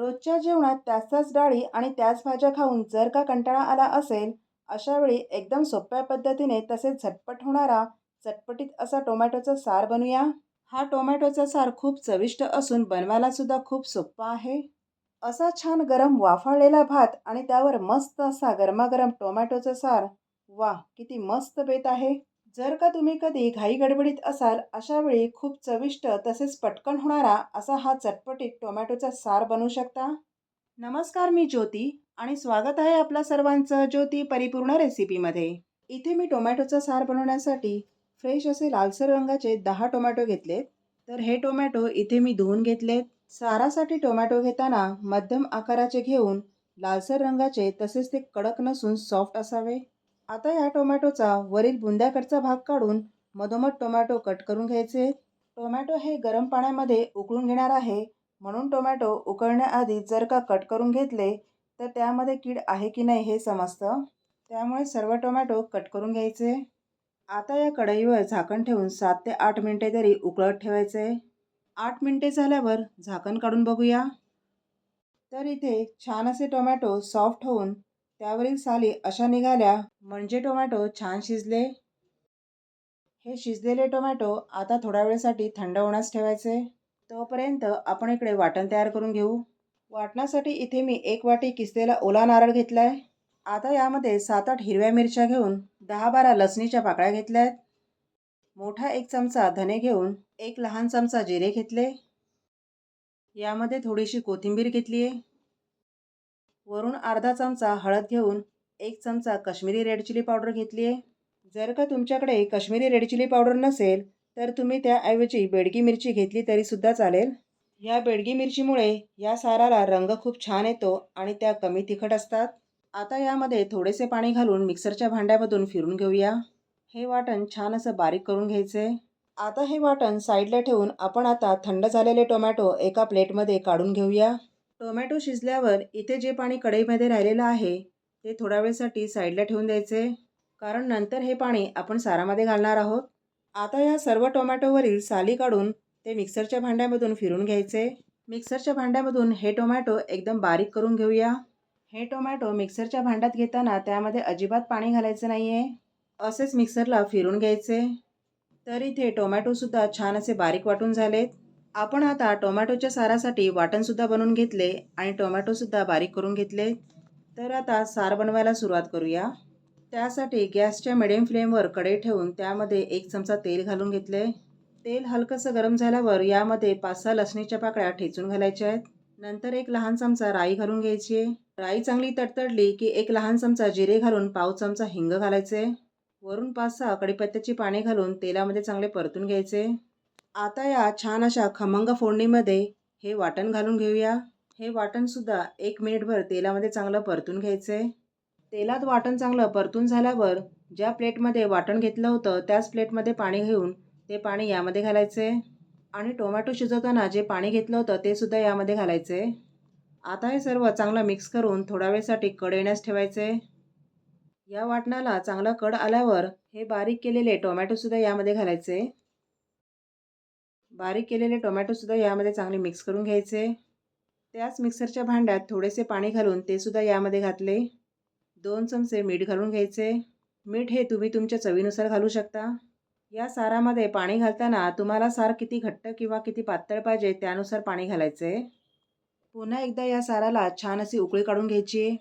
रोजच्या जेवणात त्याच त्याच डाळी आणि त्याच भाज्या खाऊन जर का कंटाळा आला असेल अशावेळी एकदम सोप्या पद्धतीने तसेच झटपट होणारा चटपटीत असा टोमॅटोचा सार बनवूया. हा टोमॅटोचा सार खूप चविष्ट असून बनवायला सुद्धा खूप सोपा आहे. असा छान गरम वाफाळलेला भात आणि त्यावर मस्त असा गरमागरम टोमॅटोचा सार. वा किती मस्त बेत आहे. जर का तुम्ही कधी घाई गडबडीत असाल अशा वेळी खूप चविष्ट तसेच पटकन होणारा असा हा चटपटीत टोमॅटोचा सार बनवू शकता. नमस्कार मी ज्योती आणि स्वागत आहे आपल्या सर्वांचं ज्योती परिपूर्ण रेसिपीमध्ये. इथे मी टोमॅटोचा सार बनवण्यासाठी फ्रेश असे लालसर रंगाचे दहा टोमॅटो घेतलेत. तर हे टोमॅटो इथे मी धुवून घेतलेत. सारासाठी टोमॅटो घेताना मध्यम आकाराचे घेऊन लालसर रंगाचे तसेच ते कडक नसून सॉफ्ट असावे. आता या टोमॅटोचा वरील बुंद्याकडचा भाग काढून मधोमध टोमॅटो कट करून घ्यायचे. टोमॅटो हे गरम पाण्यामध्ये उकळून घेणार आहे. म्हणून टोमॅटो उकळण्याआधी जर का कट करून घेतले तर त्यामध्ये कीड आहे की नाही हे समजतं. त्यामुळे सर्व टोमॅटो कट करून घ्यायचे. आता या कढईवर झाकण ठेवून सात ते आठ मिनटे तरी उकळत ठेवायचे. आठ मिनटे झाल्यावर झाकण काढून बघूया. तर इथे छान असे टोमॅटो सॉफ्ट होऊन त्यावरील साली अशा निघाल्या म्हणजे टोमॅटो छान शिजले हे शिजलेले टोमॅटो आता थोड्या वेळेसाठी थंड होण्यास ठेवायचे. तोपर्यंत आपण इकडे वाटण तयार करून घेऊ. वाटणासाठी इथे मी एक वाटी किसलेला ओला नारळ घेतला आहे आता यामध्ये सात आठ हिरव्या मिरच्या घेऊन दहा बारा लसणीच्या पाकळ्या घेतल्या आहेत मोठा एक चमचा धने घेऊन एक लहान चमचा जिरे घेतले. यामध्ये थोडीशी कोथिंबीर घेतली आहे वरून अर्धा चमचा हळद घेऊन एक चमचा कश्मीरी रेड चिली पावडर घेतली आहे. जर का तुमच्याकडे कश्मीरी रेड चिली पावडर नसेल तर तुम्ही त्याऐवजी बेडगी मिरची घेतली तरीसुद्धा चालेल. या बेडगी मिरचीमुळे या साराला रंग खूप छान येतो आणि त्या कमी तिखट असतात. आता यामध्ये थोडेसे पाणी घालून मिक्सरच्या भांड्यामधून फिरून घेऊया. हे वाटण छान असं बारीक करून घ्यायचे. आता हे वाटण साईडला ठेवून आपण आता थंड झालेले टोमॅटो एका प्लेटमध्ये काढून घेऊया. टोमॅटो शिजल्यावर इथे जे पाणी कढईमध्ये राहिलेलं आहे ते थोड्या वेळसाठी साईडला ठेवून द्यायचे. कारण नंतर हे पाणी आपण सारामध्ये घालणार आहोत. आता या सर्व टोमॅटोवरील साली काढून ते मिक्सरच्या भांड्यामधून फिरून घ्यायचे. मिक्सरच्या भांड्यामधून हे टोमॅटो एकदम बारीक करून घेऊया. हे टोमॅटो मिक्सरच्या भांड्यात घेताना त्यामध्ये अजिबात पाणी घालायचं नाही आहे असेच मिक्सरला फिरून घ्यायचे. तर इथे टोमॅटोसुद्धा छान असे बारीक वाटून झालेत. आपण आता टोमॅटोच्या सारासाठी वाटणसुद्धा बनवून घेतले आणि टोमॅटोसुद्धा बारीक करून घेतले. तर आता सार बनवायला सुरुवात करूया. त्यासाठी गॅसच्या मिडियम फ्लेमवर कढई ठेवून त्यामध्ये एक चमचा तेल घालून घेतले. तेल हलकंसं गरम झाल्यावर यामध्ये पाच सहा लसणीच्या पाकळ्या ठेचून घालायच्या आहेत. नंतर एक लहान चमचा राई घालून घ्यायची आहे. राई चांगली तडतडली की एक लहान चमचा जिरे घालून पाव चमचा हिंग घालायचे. वरून पाच सहा कढीपत्त्याची पाने घालून तेलामध्ये चांगले परतून घ्यायचे. आता या छान अशा खमंग फोडणीमध्ये हे वाटण घालून घेऊया. हे वाटणसुद्धा एक मिनिटभर तेलामध्ये चांगलं परतून घ्यायचे तेलात वाटण चांगलं परतून झाल्यावर ज्या प्लेटमध्ये वाटण घेतलं होतं त्याच प्लेटमध्ये पाणी घेऊन ते पाणी यामध्ये घालायचे आणि टोमॅटो शिजवताना जे पाणी घेतलं होतं ते सुद्धा यामध्ये घालायचे आता हे सर्व चांगलं मिक्स करून थोड्या वेळसाठी कड येण्यास ठेवायचे या वाटणाला चांगला कड आल्यावर हे बारीक केलेले टोमॅटोसुद्धा यामध्ये घालायचे बारीक केलेले टोमॅटोसुद्धा यामध्ये चांगले मिक्स करून घ्यायचे. त्याच मिक्सरच्या भांड्यात थोडेसे पाणी घालून ते सुद्धा यामध्ये घातले. दोन चमचे मीठ घालून घ्यायचे. मीठ हे तुम्ही तुमच्या चवीनुसार घालू शकता. या सारामध्ये पाणी घालताना तुम्हाला सार किती घट्ट किंवा किती पातळ पाहिजे त्यानुसार पाणी घालायचे. पुन्हा एकदा या साराला छान अशी उकळी काढून घ्यायची.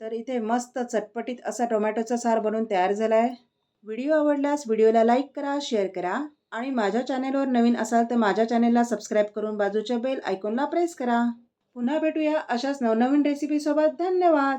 तर इथे मस्त चटपटीत असा टोमॅटोचा सार बनवून तयार झाला आहे व्हिडिओ आवडल्यास व्हिडिओला लाईक करा शेअर करा. आणि माझ्या चॅनेलवर नवीन असाल तर माझ्या चॅनेलला सबस्क्राईब करून बाजूच्या बेल आयकॉनला प्रेस करा. पुन्हा भेटूया अशाच नवनवीन रेसिपीसोबत धन्यवाद!